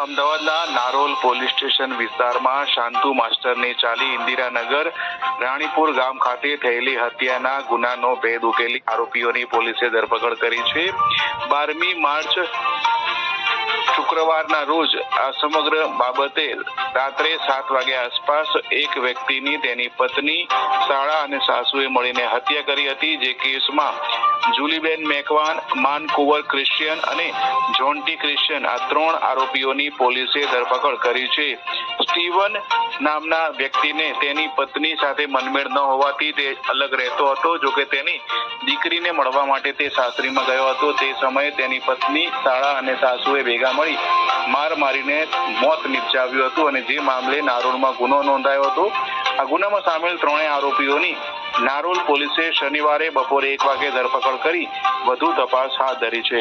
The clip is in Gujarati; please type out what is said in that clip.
અમદાવાદના નારોલ પોલીસ સ્ટેશન વિસ્તારમાં શાંતુ માસ્ટરની ચાલી ઇન્દિરાનગર, રાણીપુર ગામ ખાતે થયેલી હત્યાના ગુનાનો ભેદ ઉકેલી આરોપીઓની પોલીસે ધરપકડ કરી છે. બારમી માર્ચ શુક્રવારના રોજ આ સમગ્ર બાબતે રાત્રે સાત વાગ્યા આસપાસ એક વ્યક્તિની તેની પત્ની, શાળા અને સાસુએ મળીને હત્યા કરી હતી. જે કેસમાં જુલીબેન મેકવાન માન કુંવર ક્રિશ્ચિયન અને જોન્ટી ક્રિશ્ચિયન આ ત્રણ આરોપીઓની પોલીસે ધરપકડ કરી છે. સ્ટીવન નામના વ્યક્તિને તેની પત્ની સાથે મનમેળ ન હોવાથી તે અલગ રહેતો હતો, જો કે તેની દીકરીને મળવા માટે તે સાસરીમાં ગયો હતો. તે સમયે તેની પત્ની શાળા અને સાસુએ ભેગા મળી માર મારીને મોત નિપજાવ્યું હતું અને જે મામલે નારોણમાં ગુનો નોંધાયો હતો આ ગુનામાં સામેલ ત્રણેય આરોપીઓની નારોલ પોલીસે શનિવારે બપોરે એક વાગે ધરપકડ કરી વધુ તપાસ હાથ ધરી છે.